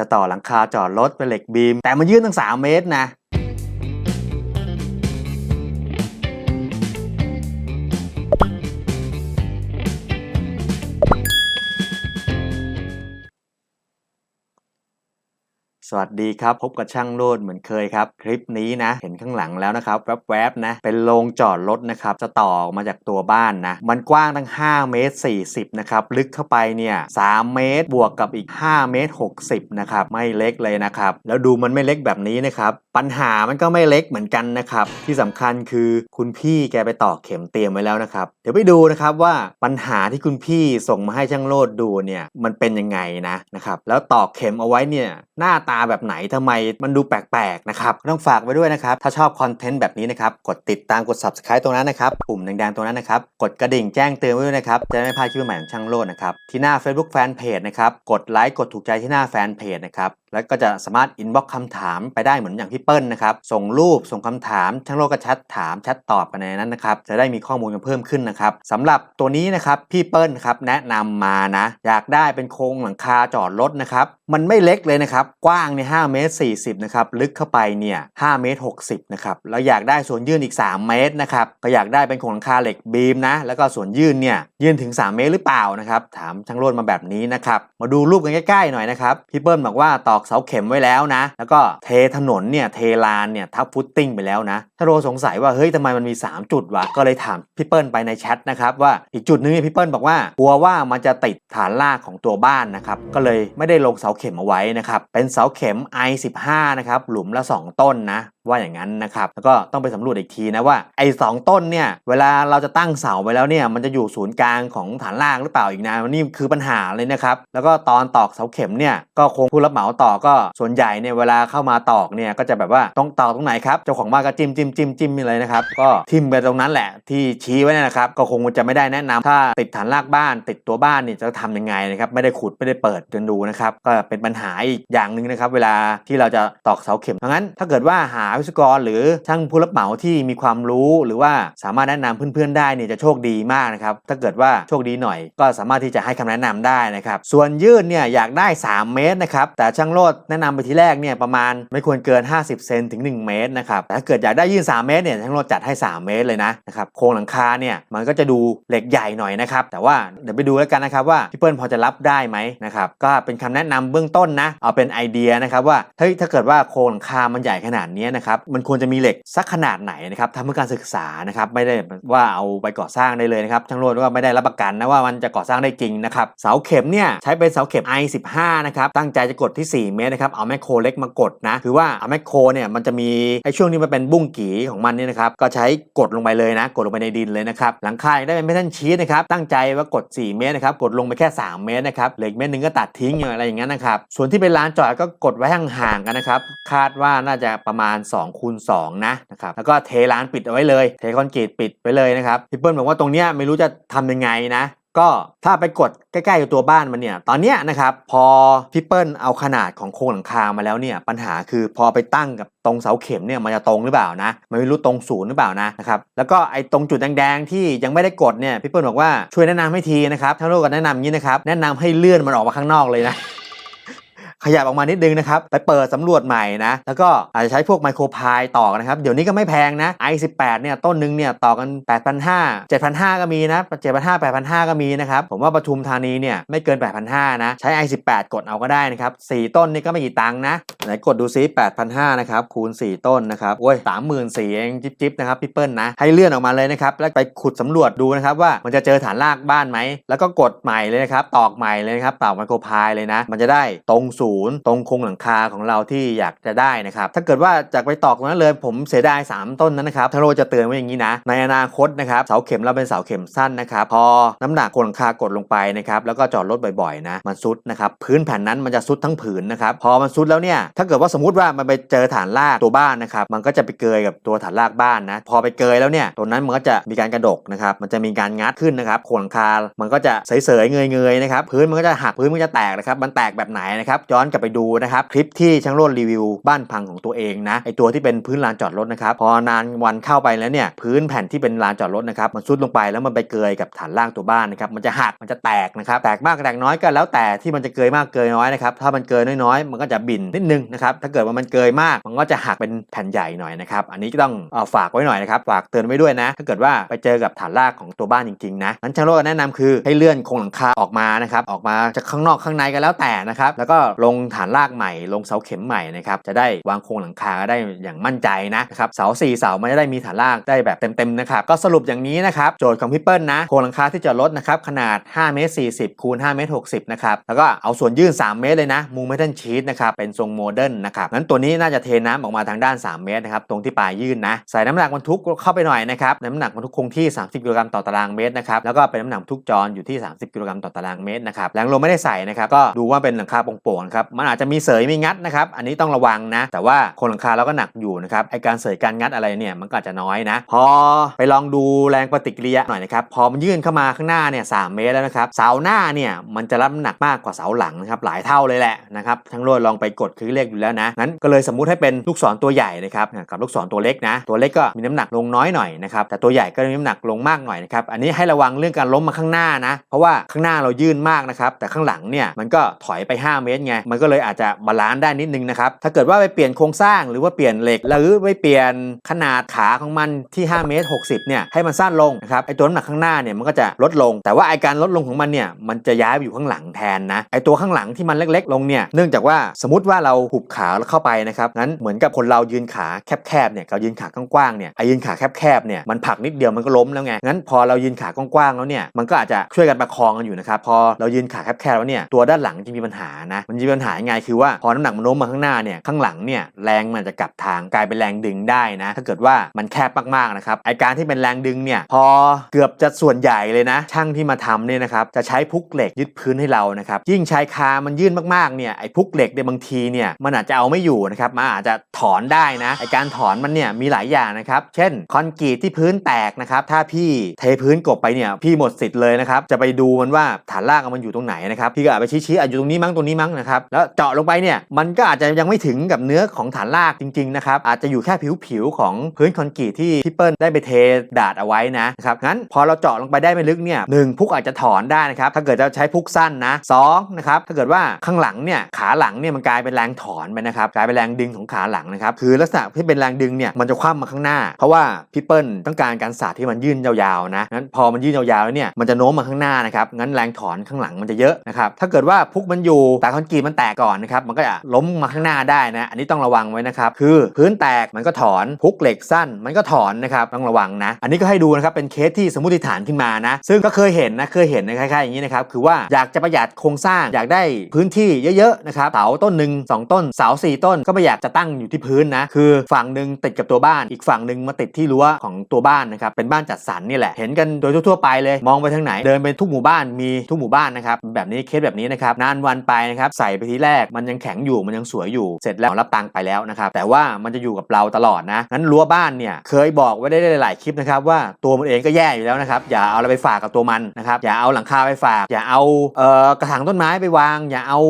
จะต่อหลังคาจอดรถเป็นเหล็กบีม แต่มันยื่นตั้ง 3 เมตรนะ สวัสดีครับ พบกับช่างโลดเหมือนเคยครับ คลิปนี้นะ เห็นข้างหลังแล้วนะครับแวบๆนะ เป็นโรงจอดรถนะครับ จะต่อมาจากตัวบ้านนะ มันกว้างตั้ง 5 เมตร 40 นะครับ ลึกเข้าไปเนี่ย 3 เมตรบวกกับอีก 5 เมตร 60 นะครับ ไม่เล็กเลยนะครับ แล้วดูมันไม่เล็กแบบนี้นะครับ ปัญหามันก็ไม่เล็กเหมือนกันนะครับ ที่สำคัญคือคุณพี่แกไปต่อเข็มเตรียมไว้แล้วนะครับ เดี๋ยวไปดูนะครับว่าปัญหาที่คุณพี่ส่งมาให้ช่างโลดดูเนี่ย มันเป็นยังไงนะนะครับ แล้วตอกเข็มเอาไว้เนี่ย หน้าตาแบบไหนทำไมมันดูแปลกๆนะครับต้องฝากไว้ด้วยนะครับ ถ้าชอบคอนเทนต์แบบนี้นะครับ กดติดตามกด subscribe ตรงนั้นนะครับปุ่มแดงๆตรงนั้นนะครับ กดกระดิ่งแจ้งเตือนไว้ด้วยนะครับ จะได้ไม่พลาดคลิปใหม่ของช่างโลดนะครับ ที่หน้า Facebook Fanpage นะครับ กดไลค์กดถูกใจที่หน้าแฟนเพจนะครับ แล้วก็จะสามารถอินบ็อกคำถามไปได้เหมือนอย่างพี่เปิ้ลนะครับ ส่งรูปส่งคำถามช่างโลกก็แชทถามแชทตอบกันในนั้นนะครับ จะได้มีข้อมูลกันเพิ่มขึ้นนะครับสำหรับตัวนี้นะครับพี่เปิ้ลครับแนะนำมานะ อยากได้เป็นโครงหลังคาจอดรถนะครับ มันไม่เล็กเลยนะครับ กว้างเนี่ย5เมตร40นะครับ ลึกเข้าไปเนี่ย5เมตร60นะครับ แล้วอยากได้ส่วนยื่นอีก 3 เมตรนะครับ ก็อยากได้เป็นโครงหลังคาเหล็กบีมนะ แล้วก็ส่วนยื่นเนี่ยยื่นถึง 3 เมตรหรือเปล่านะครับ ถามช่างโรดมาแบบนี้นะครับ มาดูรูปกันใกล้ๆหน่อยนะครับ พี่เปิ้ลบอกว่าตอกเสาเข็มไว้แล้วนะ แล้วก็เทถนนเนี่ยเทลานเนี่ยทับฟุตติ้งไปแล้วนะถ้าโรสงสัยว่าเฮ้ยทำไมมันมี 3 จุดวะก็เลยถามพี่เปิ้ลไปในแชทนะครับว่าอีกจุดนึงเนี่ยพี่เปิ้ลบอกว่ากลัวว่ามันจะติดฐานรากของตัวบ้านนะครับก็เลยไม่ได้ลงเสาเข็มเอาไว้นะครับเป็นเสาเข็ม i15 นะครับหลุมละ 2 ต้นนะว่าอย่างนั้นนะครับแล้วก็ต้องไปสำรวจอีกทีนะว่าไอ้สองต้นเนี่ยเวลาเราจะตั้งเสาไว้แล้วเนี่ยมันจะอยู่ศูนย์กลางของฐานรากหรือเปล่าอีกนะนี่คือปัญหาเลยนะครับแล้วก็ตอนตอกเสาเข็มเนี่ยก็คงผู้รับเหมาตอกก็ส่วนใหญ่เนี่ยเวลาเข้ามาตอกเนี่ยก็จะแบบว่าต้องตอกตรงไหนครับเจ้าของบ้านก็จิ้มจิ้มจิ้มจิ้มเลยนะครับก็ทิมไปตรงนั้นแหละที่ชี้ไว้นะครับก็คงจะไม่ได้แนะนำถ้าติดฐานรากบ้าน ติดตัวบ้านเนี่ยจะทำยังไงนะครับไม่ได้ขุดไม่ได้เปิดจนดูนะครับก็เป็นปัญหาอีกอย่างหนึ่งนะครับเวลาที่เราจะตอกเสาเข็มเพราะงั้นถ้าเกิดว่าหาวิศวกร หรือช่างผู้รับเหมาที่มีความรู้ หรือว่าสามารถแนะนำเพื่อนๆได้เนี่ยจะโชคดีมากนะครับถ้าเกิดว่าโชคดีหน่อย ก็สามารถที่จะให้คำแนะนำได้นะครับส่วนยืดเนี่ยอยากได้ 3 เมตรนะครับแต่ช่างโลดแนะนำไปทีแรกเนี่ยประมาณไม่ควรเกิน 50 เซนถึง 1 เมตรนะครับแต่ถ้าเกิดอยากได้ยื่น3เมตรเนี่ยช่างโลดจัดให้ 3 เมตรเลยนะนะครับโครงหลังคาเนี่ยมันก็จะดูเหล็กใหญ่หน่อยนะครับแต่ว่าเดี๋ยวไปดูแล้วกันนะครับว่าพี่เปิ้ลพอจะรับได้ไหมนะครับก็เป็นคำแนะนำเบื้องต้นนะเอาเป็นไอเดียนะครับว่าเฮ้ยถ้าเกิดว่าโครงหลังคามันใหญ่ขนาดนี้นะครับมันควรจะมีเหล็กสักขนาดไหนนะครับทำเพื่อการศึกษานะครับไม่ได้ว่าเอาไปก่อสร้างได้เลยนะครับช่างโลดว่าไม่ได้รับประกันนะว่ามันจะก่อสร้างได้จริงนะครับเสาเข็มเนี่ยใช้เป็นเสาเข็ม i15 นะครับตั้งใจจะกดที่ 4 เมตรนะครับเอาแมคโครเล็กมากดนะคือว่าเอาแมคโครเนี่ยมันจะมีไอ้ช่วงที่มันเป็นบุ้งกีของมันเนี่ยนะครับก็ใช้กดลงไปเลยนะ กดลงไปในดินเลยนะครับหลังคาได้เป็นเมทัลชีสนะครับตั้งใจว่ากด 4 เมตรนะครับกดลงไปแค่ 3 เมตรนะครับเหล็กเมตรหนึ่งก็ตัดทิ้งอะไรอย่างเงี้ยนะครับส่วนที่เป็นลานจอดก็กดไว้ห่างๆกันนะครับคาดว่าน่าจะประมาณ2คูณ2นะนะครับแล้วก็เทลานปิดเอาไว้เลย เทคอนกรีตปิดไปเลยนะครับพี่เปิ้ลบอกว่าตรงเนี้ยไม่รู้จะทำยังไงนะก็ถ้าไปกดใกล้ๆกับตัวบ้านมันเนี่ย ตอนเนี้ยนะครับพอพี่เปิ้ลเอาขนาดของโครงหลังคามาแล้วเนี่ยปัญหาคือพอไปตั้งกับตรงเสาเข็มเนี่ยมันจะตรงหรือเปล่านะมันไม่รู้ตรงศูนย์หรือเปล่านะนะครับแล้วก็ไอ้ตรงจุดแดงๆที่ยังไม่ได้กดเนี่ยพี่เปิ้ลบอกว่าช่วยแนะนำให้ทีนะครับถ้าโลกก็แนะนำอย่างนี้นะครับแนะนำให้เลื่อนมันออกมาข้างนอกเลยนะ ขยับออกมานิดนึงนะครับ ไปเปิดสำรวจใหม่นะ แล้วก็อาจจะใช้พวกไมโครพายต่อนะครับ เดี๋ยวนี้ก็ไม่แพงนะ i18 เนี่ยต้นหนึ่งเนี่ยต่อกัน 8,500 7,500 ก็มีนะ 7,500 8,500 ก็มีนะครับ ผมว่าปทุมธานีเนี่ยไม่เกิน 8,500 นะ ใช้ i18 กดเอาก็ได้นะครับ 4 ต้นนี่ก็ไม่กี่ตังค์นะ ไหนกดดูซิ 8,500 นะครับ คูณ 4 ต้นนะครับ โอ้ย34,000เองจิ๊บๆนะครับพี่เปิ้ลนะ ให้เลื่อนออกมาเลยนะครับ แล้วไปขุดสำรวจดูนะครับว่ามันจะเจอฐานรากบ้านไหม แล้วก็กดใหม่เลยนะครับ ตอกใหม่เลยนะครับตอกไมโครพายเลยนะ มันจะได้ตรงสู0 ตรงโครงหลังคาของเราที่อยากจะได้นะครับ ถ้าเกิดว่าจากไปตอกนั้นเลยผมเสียดาย 3 ต้นนั้นนะครับทางโรจะเตือนไว้อย่างนี้นะ ในอนาคตนะครับเสาเข็มเราเป็นเสาเข็มสั้นนะครับ พอน้ำหนักโครงหลังคากดลงไปนะครับแล้วก็จอดรถบ่อยๆนะมันซุดนะครับพื้นแผ่นนั้นมันจะซุดทั้งผืนนะครับพอมันซุดแล้วเนี่ยถ้าเกิดว่าสมมติว่ามันไปเจอฐานลากตัวบ้านนะครับมันก็จะไปเกยกับตัวฐานลากบ้านนะพอไปเกยแล้วเนี่ยตัวนั้นมันก็จะมีการกระดกนะครับมันจะมีการงัดขึ้นนะครับโครงหลังคามันก็จะเสยๆเงยๆนะครับพื้นมันก็จะหักพื้นมันจะแตกนะครับมันแตกแบบไหนนะครับจอนกลับไปดูนะครับคลิปที่ช่างโรดรีวิวบ้านพังของตัวเองนะไอตัวที่เป็นพื้นลานจอดรถนะครับพอนานวันเข้าไปแล้วเนี่ยพื้นแผ่นที่เป็นลานจอดรถนะครับมันซุดลงไปแล้วมันไปเกยกับฐานล่างตัวบ้านนะครับมันจะหักมันจะแตกนะครับแตกมากแตกน้อยก็แล้วแต่ที่มันจะเกยมากเกยน้อยนะครับถ้ามันเกยน้อยๆ มันก็จะบินนิดนึงนะครับถ้าเกิดว่ามันเกยมากมันก็จะหักเป็นแผ่นใหญ่หน่อยนะครับอันนี้ก็ต้องเอาฝากไว้หน่อยนะครับฝากเตือนไว้ด้วยนะ ถ้าเกิดว่าไปเจอกับฐานรากของตัวบ้านจริงๆนะนั้นช่างโรดแนะนำคือให้เลื่อนโครงหลังคาออกมานะครับออกมาจากข้างนอกข้างในก็แล้วแต่นะครับแล้วก็ลงงฐานรากใหม่ ลงเสาเข็มใหม่นะครับจะได้วางโครงหลังคาได้อย่างมั่นใจนะครับเสาสี่เสามันจะได้มีฐานรากได้แบบเต็มๆนะครับก็สรุปอย่างนี้นะครับโจทย์ของพี่เปิ้ลนะโครงหลังคาที่จอดนะครับขนาด5เมตร40คูณ5เมตร60นะครับแล้วก็เอาส่วนยื่น 3 เมตรเลยนะมุงเมทัลชีตนะครับเป็นทรงโมเดิร์นนะครับงั้นตัวนี้น่าจะเทน้ำออกมาทางด้าน 3 เมตรนะครับตรงที่ปลายยื่นนะใส่น้ำหนักบรรทุกเข้าไปหน่อยนะครับน้ำหนักบรรทุกคงที่ 30กิโลกรัมต่อตารางเมตรนะครับแล้วก็เป็นน้ำหนักบรรทุกจรอยู่ที่ 30กิโลกรัมต่อตารางเมตรนะครับแรงลมไม่ได้ใส่นะครับก็ดูว่าเป็นหลังคาโปร่งๆนะครับมันอาจจะมีเสยมีงัดนะครับอันนี้ต้องระวังนะ แต่ว่าครงหลังคาเราก็หนักอยู่นะครับไอการเสยการงัดอะไรเนี่ยมันก็อาจจะน้อยนะ พอไปลองดูแรงปฏิกิริยาหน่อยนะครับพอมันยื่นเข้ามาข้างหน้าเนี่ยสเมตรแล้วนะครับเสาหน้าเนี่ยมันจะรับน้ำหนักมากกว่าเสาหลังนะครับหลายเท่าเลยแหละนะครับทั้งโรดลองไปกดคือเลขอยู่แล้วนะงั้นก็เลยสมมุติให้เป็นลูกศรตัวใหญ่นะครับกับลูกศรตัวเล็กนะ ตัวเล็กก็มีน้ำหนักลงน้อยหน่อยนะครับแต่ตัวใหญ่ก็มีน้ำหนักลงมากหน่อยนะครับอันนี้ให้ระวังเรื่องการล้มมาข้างหน้านะ เพราะว่าข้างหน้าเรายื่นมากนะครับแต่ข้างหลังเนี่ยมันก็ถอยไป 5 เมตรไงมันก็เลยอาจจะบาลานซ์ได้นิดนึงนะครับ ถ้าเกิดว่าไปเปลี่ยนโครงสร้างหรือว่าเปลี่ยนเหล็ก หรือไปเปลี่ยนขนาดขาของมันที่ 5 เมตร 60 เนี่ย ให้มันสั้นลงนะครับ ไอตัวน้ำหนักข้างหน้าเนี่ยมันก็จะลดลง แต่ว่าไอการลดลงของมันเนี่ย มันจะย้ายไปอยู่ข้างหลังแทนนะ ไอตัวข้างหลังที่มันเล็ก ๆ ลงเนี่ย เนื่องจากว่าสมมติว่าเราหุบขาแล้วเข้าไปนะครับ งั้นเหมือนกับคนเรายืนขาแคบๆ เนี่ยกับยืนขากว้างๆ เนี่ย ไอยืนขาแคบๆ เนี่ย มันผักนิดเดียวมันก็ล้มแล้วไง งั้นพอเรายืนขากว้างๆ แล้วเนี่ย มันก็อาจจะช่วยกันประคองกันอยู่นะครับ พอเรายืนขาแคบๆ แล้วเนี่ย ตัวด้านหลังจะมีปัญหานะ มันจะมีปัญญหายังไงคือว่าพอน้ำหนักมันโน้มมาข้างหน้าเนี่ยข้างหลังเนี่ยแรงมันจะกลับทางกลายเป็นแรงดึงได้นะถ้าเกิดว่ามันแคบมากๆนะครับไอการที่เป็นแรงดึงเนี่ยพอเกือบจะส่วนใหญ่เลยนะ ช่างที่มาทำเนี่ยนะครับจะใช้พุกเหล็กยึดพื้นให้เรานะครับยิ่งชายคามันยื่นมากๆเนี่ยไอพุกเหล็กเนี่ยบางทีเนี่ยมันอาจจะเอาไม่อยู่นะครับมันอาจจะถอนได้นะไอการถอนมันเนี่ยมีหลายอย่างนะครับเช่นคอนกรีตที่พื้นแตกนะครับถ้าพี่เทพื้นกบไปเนี่ยพี่หมดสิทธิ์เลยนะครับจะไปดูมันว่าฐานรากมันอยู่ตรงไหนนะครับพี่ก็อาจไปชี้ๆอะอยู่ตรงนี้มั้งตรงนี้มั้งนะครับแล้วเจาะลงไปเนี่ยมันก็อาจจะยังไม่ถึงกับเนื้อของฐานรากจริงๆนะครับอาจจะอยู่แค่ผิวๆของพื้นคอนกรีตที่พี่เปิ้ลได้ไปเทดาดเอาไว้นะครับงั้นพอเราเจาะลงไปได้ไม่ลึกเนี่ยหนึ่งพุกอาจจะถอนได้นะครับถ้าเกิดจะใช้พุกสั้นนะสองนะครับถ้าเกิดว่าข้างหลังเนี่ยขาหลังเนี่ยมันกลายเป็นแรงถอนไปนะครับกลายเป็นแรงดึงของขาหลังนะครับคือลักษณะที่เป็นแรงดึงเนี่ยมันจะคว่ำมาข้างหน้า เพราะว่าพี่เปิ้ลต้องการการสาดที่มันยื่นยาวๆนะงั้นพอมันยื่นยาวๆแล้วเนี่ยมันจะโน้มมาข้างหน้านะครับงั้นแรงถอนข้างหลังมันจะเยอะนะครับถ้าเกิดว่าพุกมันอยู่แต่คอนกรีตมันแตกก่อนนะครับมันก็จะล้มมาข้างหน้าได้นะ อันนี้ต้องระวังไว้นะครับคือพื้นแตกมันก็ถอนพุกเหล็กสั้น มันก็ถอนนะครับต้องระวังนะ อันนี้ก็ให้ดูนะครับเป็นเคสที่สมมติฐานขึ้นมานะ ซึ่งก็เคยเห็นนะเคยเห็นนะคล้ายๆอย่างนี้นะครับคือว่าอยากจะประหยัดโครงสร้างอยากได้พื้นที่เยอะๆนะครับเสาต้นหนึ่งสองต้นเสาสี่ต้นก็ไม่อยากจะตั้งอยู่ที่พื้นนะคือฝั่งหนึ่งติดกับตัวบ้าน อีกฝั่งหนึ่งมาติดที่รั้วของตัวบ้านนะครับเป็นบ้านจัดสรรนี่แหละเห็นกันโดยทั่วๆไปเลยมองไปทางไหนเดินไปทุกหมู่บ้านมีทุกหมู่บ้านนะครับแบบนี้เคสแบบนี้นะครับนานวันไปนะครับใส่ไปทีแรก มันยังแข็งอยู่มันยังสวยอยู่เสร็จแล้วรับตังค์ไปแล้วนะครับแต่ว่ามันจะอยู่กับเราตลอดนะงั้นรั้วบ้านเนี่ยเคยบอกไว้ได้หลายคลิปนะครับว่าตัวมันเองก็แย่อยู่แล้วนะครับอย่าเอาอะไรไปฝากกับตัวมันนะครับอย่าเอาหลังคาไปฝาก อย่าเอาเอ่อกระถางต้นไม้ไปวาง อย่าเอา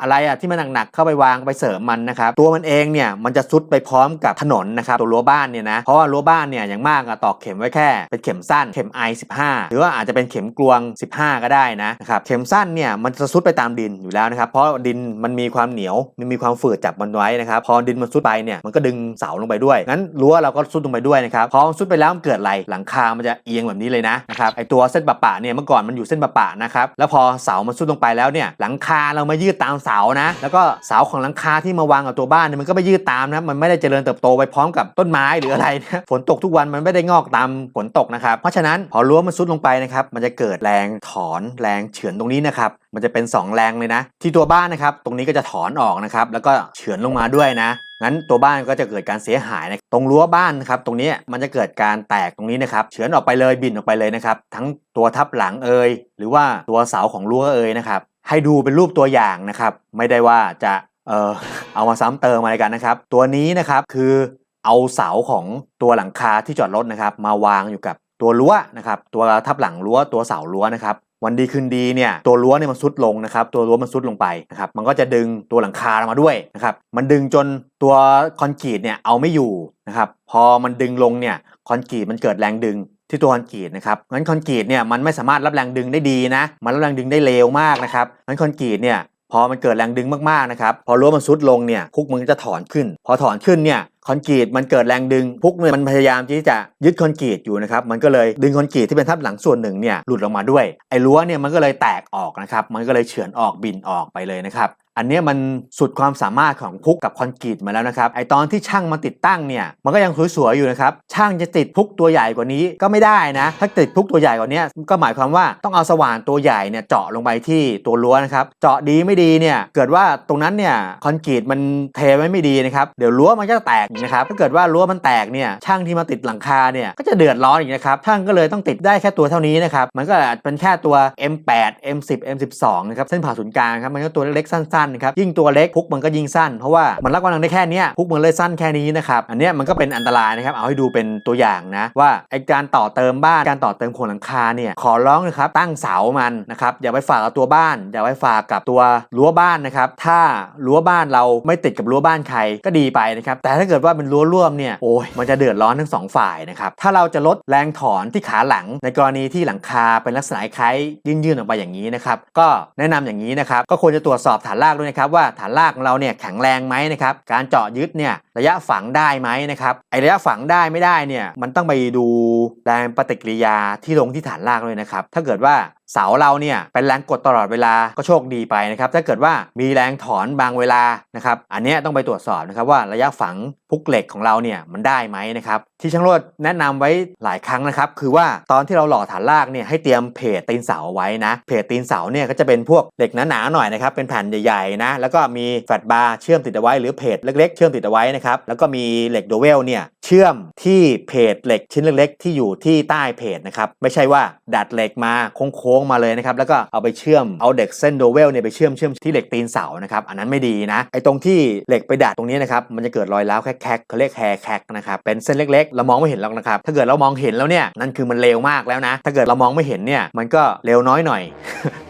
อะไรอะที่มันหนักๆเข้าไปวางไปเสริมมันนะครับตัวมันเองเนี่ยมันจะซุดไปพร้อมกับถนนนะครับตัวรั้วบ้านเนี่ยนะเพราะว่ารั้วบ้านเนี่ยอย่างมากอะตอกเข็มไว้แค่ เป็นเข็มสั้นเข็มไอ15 หรือว่าอาจจะเป็นเข็มกลวง 15 ก็ได้นะครับเข็มสั้นเนี่ยมันจะซุดไปตามดินอยู่แล้วนะครับเพราะดินมันมีความเหนียวมันมีความฝืดจับมันไว้นะครับพอดินมันซุดไปเนี่ยมันก็ดึงเสาลงไปด้วยงั้นรั้วเราก็ซุดลงไปด้วยนะครับพอซุดไปแล้วมันเกิดอะไรหลังคา มันจะเอียงแบบนี้เลยนะนะครับไอตัวเส้นปะปะเนี่ยเมื่อก่อนมันอยู่เส้นปะปะนะครับแล้วพอเสามันซุดลงไปแล้วเนี่ยหลังคาเรามายืดตามเสานะ แล้วก็เสาของหลังคาที่มาวางกับตัวบ้านเนี่ยมันก็ไม่ยืดตามนะมันไม่ได้เจริญเติบโตไปพร้อมกับต้นไม้หรืออะไรนะฝนตกทุกวันมันไม่ได้งอกตามฝนตกนะครับเพราะฉะนั้นพอรั้วมันซุดลงไปนะครับมันจะเกิดแรงถอนแรงเฉือนตรงนี้นะครับมันจะเป็น 2 แรงเลยนะ ที่ตัวบ้านนะครับ ตรงนี้ก็จะถอนออกนะครับ แล้วก็เฉือนลงมาด้วยนะงั้นตัวบ้านก็จะเกิดการเสียหายนะตรงรั้วบ้านนะครับ ตรงนี้มันจะเกิดการแตกตรงนี้นะครับ เฉือนออกไปเลยบินออกไปเลยนะครับ ทั้งตัวทับหลังเอยหรือว่าตัวเสาของรั้วเอยนะครับ ให้ดูเป็นรูปตัวอย่างนะครับ ไม่ได้ว่าจะเออเอามาซ้ำเติมอะไรกันนะครับ ตัวนี้นะครับคือเอาเสาของตัวหลังคาที่จอดรถนะครับ มาวางอยู่กับตัวรั้วนะครับ ตัวทับหลังรั้วตัวเสารั้วนะครับ วันดีคืนดีเนี่ยตัวรั้วเนี่ยมันซุดลงนะครับตัวรั้วมันซุดลงไปนะครับมันก็จะดึงตัวหลังคามาด้วยนะครับมันดึงจนตัวคอนกรีตเนี่ยเอาไม่อยู่นะครับพอมันดึงลงเนี่ยคอนกรีตมันเกิดแรงดึงที่ตัวคอนกรีตนะครับงั้นคอนกรีตเนี่ยมันไม่สามารถรับแรงดึงได้ดีนะ มันรับแรงดึงได้เร็วมากนะครับงั้นคอนกรีตเนี่ย พอมันเกิดแรงดึงมากๆนะครับพอรั้วมันซุดลงเนี่ยพุกมันก็จะถอนขึ้น พอถอนขึ้นเนี่ยคอนกรีตมันเกิดแรงดึงพุกเนี่ยมันพยายามที่จะยึดคอนกรีตอยู่นะครับมันก็เลยดึงคอนกรีตที่เป็นทับหลังส่วนหนึ่งเนี่ยหลุดออกมาด้วยไอ้รั้วเนี่ยมันก็เลยแตกออกนะครับมันก็เลยเฉือนออกบินออกไปเลยนะครับ อันนี้มันสุดความสามารถของพุกกับคอนกรีตมาแล้วนะครับไอตอนที่ช่างมาติดตั้งเนี่ยมันก็ยังสวยๆอยู่นะครับช่างจะติดพุกตัวใหญ่กว่านี้ก็ไม่ได้นะ ถ้าติดพุกตัวใหญ่กว่านี้ก็หมายความว่าต้องเอาสว่านตัวใหญ่เนี่ยเจาะลงไปที่ตัวรั้วนะครับเจาะดีไม่ดีเนี่ยเกิดว่าตรงนั้นเนี่ยคอนกรีตมันเทไว้ไม่ดีนะครับเดี๋ยวรั้วมันก็จะแตกนะครับถ้าเกิดว่ารั้วมันแตกเนี่ยช่างที่มาติดหลังคาเนี่ยก็จะเดือดร้อนอีกนะครับช่างก็เลยต้องติดได้แค่ตัวเท่านี้นะครับมันก็อาจเป็นแค่ตัว M8 M10 M12 นะครับเส้นผ่าศูนย์กลางครับมันก็ตัวเล็กๆสั้นๆนครับยิ่งตัวเล็กพุกมันก็ยิ่งสั้น เพราะว่ามันรับกำลังได้แค่นี้พุกมันเลยสั้นแค่นี้นะครับอันนี้มันก็เป็นอันตรายนะครับเอาให้ดูเป็นตัวอย่างนะว่าไอการต่อเติมบ้านการต่อเติมโครงหลังคาเนี่ยขอร้องนะครับตั้งเสามันนะครับอย่าไปฝากกับตัวบ้าน อย่าไปฝากกับตัวรั้วบ้านนะครับถ้ารั้วบ้านเราไม่ติดกับรั้วบ้านใครก็ดีไปนะครับแต่ถ้าเกิดว่าเป็นรั้วร่วมเนี่ยโอ้ยมันจะเดือดร้อนทั้งสองฝ่ายนะครับถ้าเราจะลดแรงถอนที่ขาหลัง ในกรณีที่หลังคาเป็นลักษณะคล้ายยื่นๆออกไปอย่างนี้นะครับก็แนะนำอย่างนี้นะครับก็ควรจะตรวจสอบฐานรากด้วยนะครับว่าฐานรากของเราเนี่ยแข็งแรงไหมนะครับการเจาะยึดเนี่ยระยะฝังได้ไหมนะครับไอระยะฝังได้ไม่ได้เนี่ยมันต้องไปดูแรงปฏิกิริยาที่ลงที่ฐานรากเลยนะครับถ้าเกิดว่า เสาเราเนี่ยเป็นแรงกดตลอดเวลาก็โชคดีไปนะครับถ้าเกิดว่ามีแรงถอนบางเวลานะครับอันนี้ต้องไปตรวจสอบนะครับว่าระยะฝังพุกเหล็กของเราเนี่ยมันได้ไหมนะครับที่ช่างโรดแนะนำไว้หลายครั้งนะครับคือว่าตอนที่เราหล่อฐานรากเนี่ยให้เตรียมเพจตีนเสาไว้นะเพจตีนเสาเนี่ยก็จะเป็นพวกเหล็กหนาๆหน่อยนะครับเป็นแผ่นใหญ่ๆนะแล้วก็มีแฟลตบาร์เชื่อมติดเอาไว้หรือเพจเล็กๆ เชื่อมติดเอาไว้นะครับแล้วก็มีเหล็กโดเวลเนี่ย เชื่อมที่เพจเหล็กชิ้นเล็กๆ ที่อยู่ที่ใต้เพจนะครับไม่ใช่ว่าดัดเหล็กมาโค้งๆมาเลยนะครับแล้วก็เอาไปเชื่อมเอาเด็กเส้นโดเวลเนี่ยไปเชื่อมเชื่อมที่เหล็กตีนเสานะครับอันนั้นไม่ดีนะไอ้ตรงที่เหล็กไปดัดตรงนี้นะครับมันจะเกิดรอยร้าวแคกๆเขาเรียกแฮร์แคกนะครับเป็นเส้นเล็กๆ เรามองไม่เห็นหรอกนะครับถ้าเกิดเรามองเห็นแล้วเนี่ยนั่นคือมันเร็วมากแล้วนะ ถ้าเกิดเรามองไม่เห็นเนี่ยมันก็เร็วน้อยหน่อย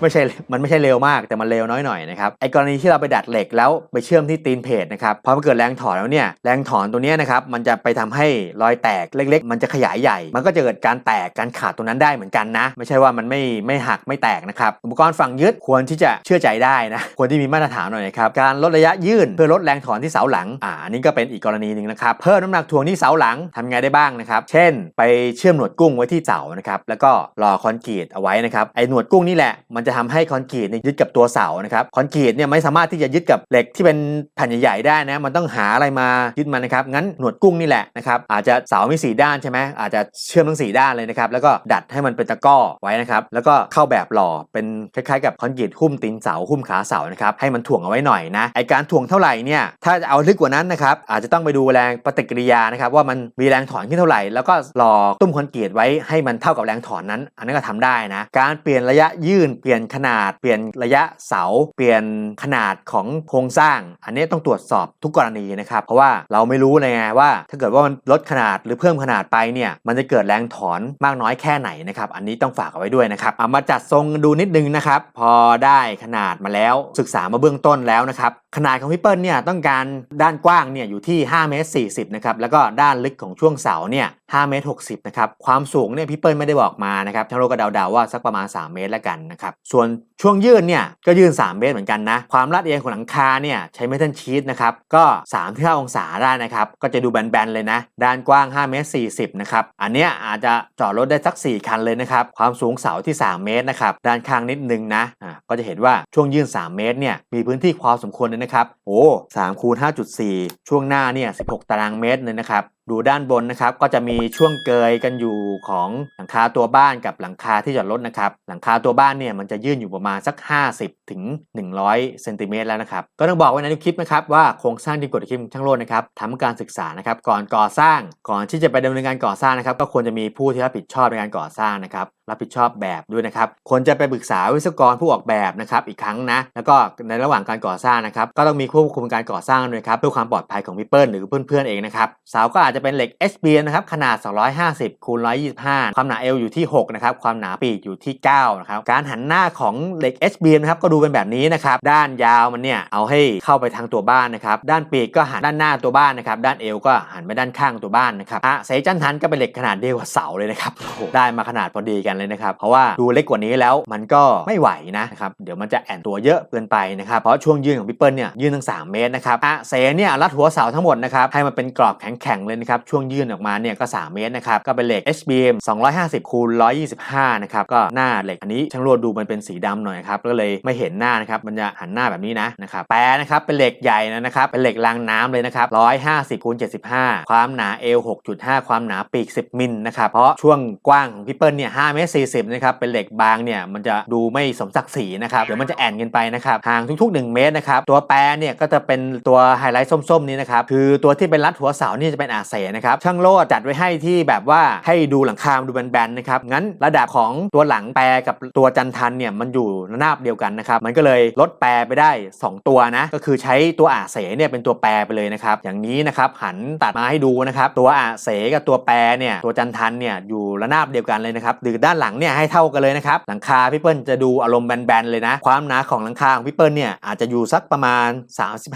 ไม่ใช่มันไม่ใช่เร็วมากแต่มันเร็วน้อยหน่อยนะครับไอ้กรณีที่เราไปดัดเหล็กแล้วไปเชื่อมที่ตีนเพจนะครับพอมันเกิดแรงถอนแล้วเนี่ยแรงถอนตัวนี้นะครับมันจะไปทำให้รอยแตกเล็ก ๆ มันจะขยายใหญ่ มันก็จะเกิดการแตกการขาดตรงนั้นได้เหมือนกันนะ ไม่ใช่ว่ามันไม่ไม่หักไม่แตกนะครับอุปกรณ์ฝังยึดควรที่จะเชื่อใจได้นะควรที่มีมาตรฐานหน่อยนะครับการลดระยะยื่นเพื่อลดแรงถอนที่เสาหลังอ่าอันนี้ก็เป็นอีกกรณีหนึ่งนะครับเพิ่มน้ำหนักถ่วงที่เสาหลังทำไงได้บ้างนะครับเช่น ไปเชื่อมหนวดกุ้งไว้ที่เสานะครับแล้วก็รอคอนกรีตเอาไว้นะครับไอ้หนวดกุ้งนี่แหละมันจะทำให้คอนกรีตยยึดกับตัวเสานะครับคอนกรีตเนี่ยไม่สามารถที่จะยึดกับเหล็กที่เป็นแผ่นใหญ่ๆได้นะมันต้องหาอะไรมายึดมันนะครับงั้นหนวดกุ้งนี่แหละนะครับอาจจะเสามีสีด้านใช่ไหมอาจจะเชื่อมทั้งสีด้านเลยนะครับแล้วก็ดัดให้มันเป็นตะก้อไว้นะครับแล้วก็เข้าแบบหล่อเป็นคล้ายๆ กับคอนกรีตหุ้มตีนเสาหุ้มขาเสานะครับให้มันถ่วงเอาไว้หน่อยนะไอการถ่วงเท่าไหร่เนี่ยถ้าจะเอาลึกกว่านั้นนะครับอาจจะต้องไปดูแรงปฏิกิริยานะครับว่ามันมีแรงถอนขึ้นเท่าไหร่ แล้วก็หล่อตุ้มคอนกรีตไว้ให้มันเท่ากับแรงถอนนั้น อันนั้นก็ทำได้นะการเปลี่ยนระยะยื่นเปลี่ยนขนาด เปลี่ยนระยะเสา เปลี่ยนขนาดของโครงสร้าง อันนี้ต้องตรวจสอบทุกกรณีนะครับเพราะว่าเราไม่รู้เลยไงว่าถ้าเกิดว่ามันลดขนาดหรือเพิ่มขนาดไปเนี่ยมันจะเกิดแรงถอนมากน้อยแค่ไหนนะครับอันนี้ต้องฝากเอาไว้ด้วยนะครับเอามาจัดทรงดูนิดนึงนะครับพอได้ขนาดมาแล้วศึกษามาเบื้องต้นแล้วนะครับขนาดของพี่เปิลเนี่ยต้องการด้านกว้างเนี่ยอยู่ที่5เมตร40นะครับแล้วก็ด้านลึกของช่วงเสาเนี่ย5เมตร60นะครับความสูงเนี่ยพี่เปิลไม่ได้บอกมานะครับทางโลกก็เดาๆว่าสักประมาณ 3 เมตรแล้วกันนะครับส่วนช่วงยื่นเนี่ยก็ยื่น3 เมตรเหมือนกันนะความลาดเอียงของหลังคาเนี่ยใช้เมทัลชีตนะครับก็3ที่5องศาได้นะครับก็จะดูแบนๆเลยนะ ด้านกว้าง5เมตร40นะครับ อันเนี้ยอาจจะจอดรถได้สัก 4 คันเลยนะครับ ความสูงเสาที่ 3 เมตรนะครับ ด้านข้างนิดนึงนะอ่าก็จะเห็นว่าช่วงยื่น 3 เมตรเนี่ย มีพื้นที่ความสมควรเลยนะครับ โอ้3คูณ5.4 ช่วงหน้าเนี่ย 16 ตารางเมตรเลยนะครับ ดูด้านบนนะครับก็จะมีช่วงเกยกันอยู่ของหลังคาตัวบ้านกับหลังคาที่จอดรถนะครับหลังคาตัวบ้านเนี่ยมันจะยื่นอยู่ประมาณสัก 50ถึง100เซนติเมตรแล้วนะครับก็ต้องบอกไว้ในคลิปนะครับว่าโครงสร้างที่กดคลิปทั้งโลกนะครับทำการศึกษานะครับก่อนก่อสร้างก่อนที่จะไปดำเนินการก่อสร้างนะครับก็ควรจะมีผู้ที่รับผิดชอบในการก่อสร้างนะครับ รับผิดชอบแบบด้วยนะครับควรจะไปปรึกษาวิศวกรผู้ออกแบบนะครับอีกครั้งนะ แล้วก็ในระหว่างการก่อสร้างนะครับก็ต้องมีควบคุมการก่อสร้างด้วยครับเพื่อความปลอดภัยของพี่เปิ้ลหรือเพื่อนๆเองนะครับเสาก็อาจจะเป็นเหล็ก SB นะครับขนาด 250คูณ125 ความหนาเอวอยู่ที่6นะครับความหนาปีกอยู่ที่9นะครับการหันหน้าของเหล็ก SB นะครับก็ดูเป็นแบบนี้นะครับด้านยาวมันเนี่ยเอาให้เข้าไปทางตัวบ้านนะครับด้านปีกก็หันด้านหน้าตัวบ้านนะครับด้านเอวก็หันไปด้านข้างตัวบ้านนะครับอะเสจันทันก็เป็นเหล็กขนาดเดียวกับเสาเลยนะครับได้มาขนาดพอดีกันเลยนะครับ เพราะว่าดูเล็กกว่านี้แล้วมันก็ไม่ไหวนะครับ เดี๋ยวมันจะแอนตัวเยอะเกินไปนะครับ เพราะช่วงยืนของพี่เปิ้ลเนี่ยยืนทั้ง 3 เมตรนะครับอะเสเนี่ยรัดหัวเสาทั้งหมดนะครับให้มันเป็นกรอบแข็งๆเลยนะครับช่วงยื่นออกมาเนี่ยก็ 3 เมตรนะครับก็เป็นเหล็ก HBM 250คูณ125นะครับก็หน้าเหล็กอันนี้ช่างรวดดูมันเป็นสีดำหน่อยครับก็เลยไม่เห็นหน้านะครับมันจะหันหน้าแบบนี้นะนะครับแปรนะครับเป็นเหล็กใหญ่นะครับเป็นเหล็กรางน้ำเลยนะครับ150คูณ75 ความหนาเอว6.5 ความหนาปีก 10มิลนะครับเพราะช่วงกว้างของพี่เปิ้ลเนี่ย5เมตร40นะครับเป็นเหล็กบางเนี่ยมันจะดูไม่สมศักดิ์ศรีนะครับเดี๋ยวมันจะแอนกันไปนะครับห่างทุก ๆ 1 เมตรนะครับตัวแปรเนี่ยก็จะเป็นตัวไฮไลท์ส้มๆนี้นะครับคือตัวที่เป็นรัดหัวเสานี่จะเป็นอาเซนะครับช่างโลดจัดไว้ให้ที่แบบว่าให้ดูหลังคาดูแบนๆนะครับงั้นระดับของตัวหลังแปรกับตัวจันทันเนี่ยมันอยู่ระนาบเดียวกันนะครับมันก็เลยลดแปรไปได้ 2 ตัวนะก็คือใช้ตัวอาเสเนี่ยเป็นตัวแปรไปเลยนะครับอย่างนี้นะครับหันตัดมาให้ดูนะครับตัวอาเสกับตัวแปรเนี่ยตัวจันทันเนี่ยอยู่ระนาบเดียวกันเลยนะครับหรือด้านหลังเนี่ยให้เท่ากันเลยนะครับ หลังคาพี่เปิ้ลจะดูอารมณ์แบนๆเลยนะ ความหนาของหลังคาของพี่เปิ้ลเนี่ยอาจจะอยู่สักประมาณ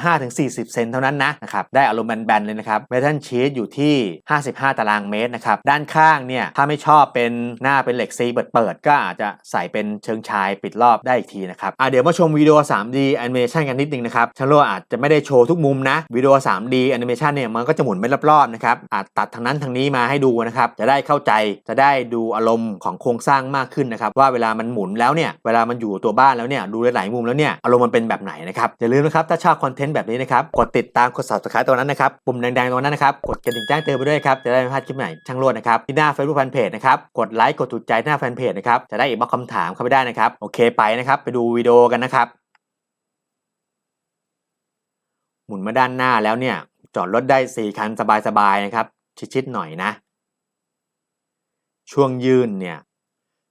35-40 เซนเท่านั้นนะนะครับ ได้อารมณ์แบนๆเลยนะครับเมทัลชีสอยู่ที่ 55 ตารางเมตรนะครับ ด้านข้างเนี่ยถ้าไม่ชอบเป็นหน้าเป็นเหล็กซีเปิดๆก็อาจจะใส่เป็นเชิงชายปิดรอบได้อีกทีนะครับอะเดี๋ยวมาชมวิดีโอ 3D Animation กันนิดนึงนะครับช่างโลอาจจะไม่ได้โชว์ทุกมุมนะวิดีโอ 3D Animation เนี่ยมันก็จะหมุนไปรอบๆนะครับอาจตัดทางนั้นทางนี้มาให้ดูนะครับจะได้เข้าใจจะได้ดูอารมณ์ของโครงสร้างมากขึ้นนะครับว่าเวลามันหมุนแล้วเนี่ยเวลามันอยู่ตัวบ้านแล้วเนี่ยดูหลายๆมุมแล้วเนี่ยอารมณ์มันเป็นแบบไหนนะครับอย่าลืมนะครับถ้าชอบคอนเทนต์แบบนี้นะครับกดติดตามกด subscribe ตรงนั้นนะครับปุ่มแดงๆตรงนั้นนะครับกดกระดิ่งแจ้งเตือนไปด้วยครับจะได้ไม่พลาดคลิปใหม่ช่างโลดนะครับที่หน้า Facebook Fanpage นะครับกดไลค์กดถูกใจหน้าแฟนเพจนะครับจะได้อีกบล็อกคำถามเข้าไปได้นะครับโอเคไปนะครับไปดูวิดีโอกันนะครับหมุนมาด้านหน้าแล้วเนี่ยจอดรถได้ 4 คันสบายๆนะครับ ชิดๆหน่อยนะ ช่วงยืนเนี่ย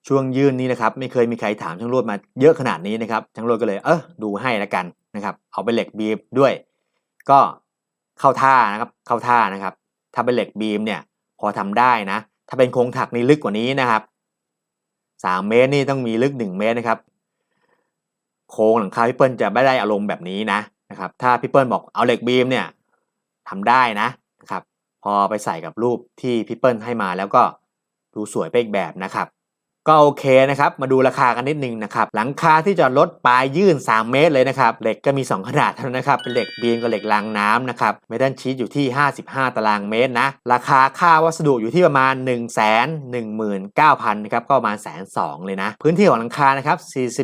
ช่วงยืนนี้นะครับไม่เคยมีใครถามช่างรวดมาเยอะขนาดนี้นะครับช่างรวดก็เลยเออดูให้ล้วกันนะครับ เอาเป็นเหล็กบีมด้วย ก็เข้าท่านะครับเข้าท่านะครับ ถ้าเป็นเหล็กบีมเนี่ยพอทำได้นะ ถ้าเป็นโครงถักนี่ลึกกว่านี้นะครับสามเมตรนี่ต้องมีลึกหนึ่งเมตรนะครับ โครงหลังคาพี่เปิ้ลจะไม่ได้อารมณ์แบบนี้นะนะครับ ถ้าพี่เปิ้ลบอกเอาเหล็กบีมเนี่ยทำได้นะนะครับ พอไปใส่กับรูปที่พี่เปิ้ลให้มาแล้วก็ดูสวยไปอีกแบบนะครับ ก็โอเคนะครับ มาดูราคากันนิดนึงนะครับ หลังคาที่จอดรถปลายยื่น 3 เมตรเลยนะครับ เหล็กก็มี 2 ขนาดเท่านั้นนะครับ เป็นเหล็กบีมกับเหล็กรางน้ำนะครับเมทัลชีตอยู่ที่ 55 ตารางเมตรนะ ราคาค่าวัสดุอยู่ที่ประมาณ 1 1 9 0 0 0นะครับ ก็ประมาณแสนสองเลยนะ พื้นที่ของหลังคานะครับ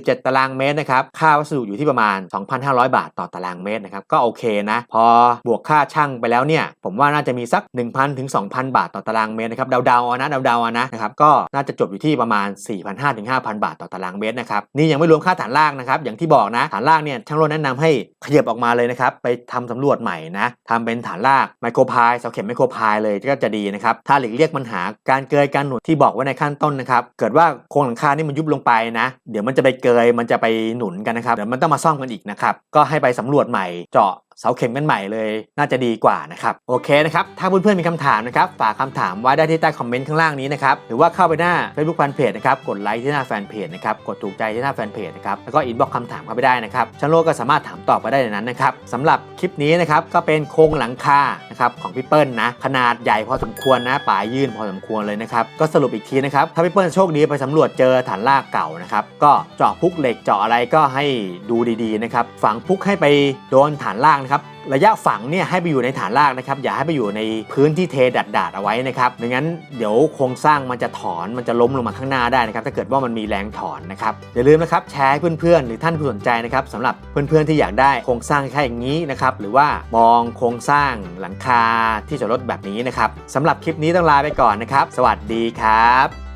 47 ตารางเมตรนะครับ ค่าวัสดุอยู่ที่ประมาณ 2,500 บาทต่อตารางเมตรนะครับ ก็โอเคนะ พอบวกค่าช่างไปแล้วเนี่ย ผมว่าน่าจะมีสัก 1,000ถึง2,000 บาทต่อตารางเมตรนะครับ เดาๆเอานะ เดาๆเอานะนะครับ ก็น่าจะจบอยู่ที่ประมาณ4,500ถึง5,000 บาทต่อตารางเมตรนะครับนี่ยังไม่รวมค่าฐานล่างนะครับอย่างที่บอกนะฐานล่างเนี่ยช่างรจน์แนะนำให้ขยับออกมาเลยนะครับไปทำสำรวจใหม่นะทำเป็นฐานลากไมโครพายเสาเข็มไมโครพายเลยก็จะดีนะครับถ้าหลีกเลี่ยงปัญหาการเกยการหนุนที่บอกไว้ในขั้นต้นนะครับเกิดว่าโครงหลังคานี่มันยุบลงไปนะ เดี๋ยวมันจะไปเกยมันจะไปหนุนกันนะครับเดี๋ยวมันต้องมาซ่อมกันอีกนะครับก็ให้ไปสำรวจใหม่เจาะ เสาเข็มกันใหม่เลย น่าจะดีกว่านะครับ โอเคนะครับ ถ้าเพื่อนๆมีคำถามนะครับ ฝากคำถามไว้ได้ที่ใต้คอมเมนต์ข้างล่างนี้นะครับ หรือว่าเข้าไปหน้า Facebook Fan Page นะครับ กดไลค์ที่หน้าแฟนเพจนะครับ กดถูกใจที่หน้าแฟนเพจนะครับ แล้วก็อินบ็อกคำถามเข้าไปได้นะครับช่างโลกก็สามารถถามตอบไปได้ในนั้นนะครับสำหรับคลิปนี้นะครับก็เป็นโครงหลังคานะครับของพี่เปิ้ลนะขนาดใหญ่พอสมควรนะปลายยื่นพอสมควรเลยนะครับก็สรุปอีกทีนะครับถ้าพี่เปิ้ลโชคดีไปสำรวจเจอฐานลากเก่านะครับก็เจาะพุกเหล็กเจาะอะไรก็ให้ดูดีๆนะครับฝังพุกให้ไปโดนฐานล่างน ระยะฝังเนี่ยให้ไปอยู่ในฐานรากนะครับ อย่าให้ไปอยู่ในพื้นที่เทดัดๆเอาไว้นะครับไม่งั้นเดี๋ยวโครงสร้างมันจะถอนมันจะล้มลงมาข้างหน้าได้นะครับ ถ้าเกิดว่ามันมีแรงถอนนะครับอย่าลืมนะครับแชร์ให้เพื่อนๆ หรือท่านผู้สนใจนะครับสำหรับเพื่อนๆที่อยากได้โครงสร้างแค่อย่างนี้นะครับหรือว่ามองโครงสร้างหลังคาที่จอดรถแบบนี้นะครับสำหรับคลิปนี้ต้องลาไปก่อนนะครับ สวัสดีครับ